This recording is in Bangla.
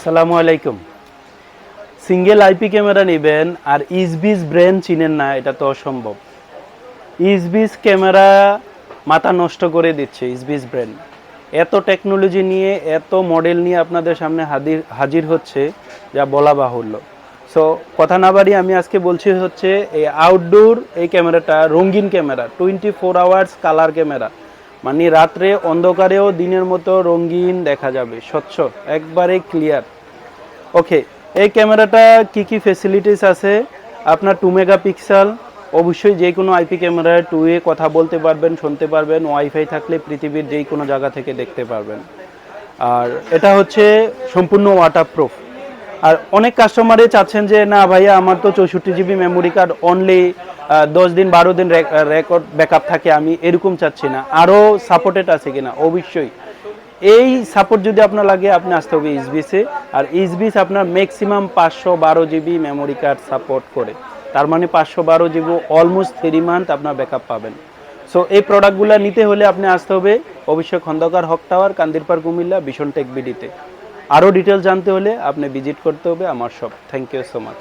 আসসালামু আলাইকুম। সিঙ্গেল আইপি ক্যামেরা নেবেন আর ইসবিস ব্রেন চিনেন না, এটা তো অসম্ভব। ইসবিস ক্যামেরা মাথা নষ্ট করে দিচ্ছে, ইসবিস ব্রেন। এত টেকনোলজি নিয়ে, এত মডেল নিয়ে আপনাদের সামনে হাজির হাজির হচ্ছে, যা বলা বাহুল্য। সো কথা না বাড়ি আমি আজকে বলছি হচ্ছে, এই আউটডোর এই ক্যামেরাটা, রঙিন camera twenty four hours colour camera. মানে রাত্রে অন্ধকারেও দিনের মতো রঙিন দেখা যাবে। স্বচ্ছ, একবারে ক্লিয়ার ওকে এই ক্যামেরাটা কি কি ফেসিলিটিস আছে? আপনার টু মেগাপিক্সেল অবশ্যই যে কোনো আইপি ক্যামেরায় টু এ কথা বলতে পারবেন, শুনতে পারবেন ওয়াইফাই থাকলে পৃথিবীর যে কোনো জায়গা থেকে দেখতে পারবেন। আর এটা হচ্ছে সম্পূর্ণ ওয়াটারপ্রুফ আর অনেক কাস্টমারে চাচ্ছেন যে, না ভাইয়া, আমার তো চৌষট্টি জিবি মেমোরি কার্ড অনলি দশ দিন, বারো দিন রেকর্ড ব্যাকআপ থাকে, আমি এরকম চাচ্ছি না। আরও সাপোর্টেড আছে কিনা? অবশ্যই। এই সাপোর্ট যদি আপনার লাগে, আপনি আসতে হবে ইসবিসে আর ইসবিস আপনার ম্যাক্সিমাম পাঁচশো বারো জিবি মেমোরি কার্ড সাপোর্ট করে। তার মানে পাঁচশো বারো জিবি অলমোস্ট থ্রি মান্থ আপনার ব্যাকআপ পাবেন। সো এই প্রোডাক্টগুলো নিতে হলে আপনি আসতে হবে অবশ্যই খন্দকার, হক টাওয়ার কান্দিরপার কুমিল্লা, ভীষণ টেক বিডিতে আরও ডিটেলস জানতে হলে আপনি ভিজিট করতে হবে আমার shop thank you so much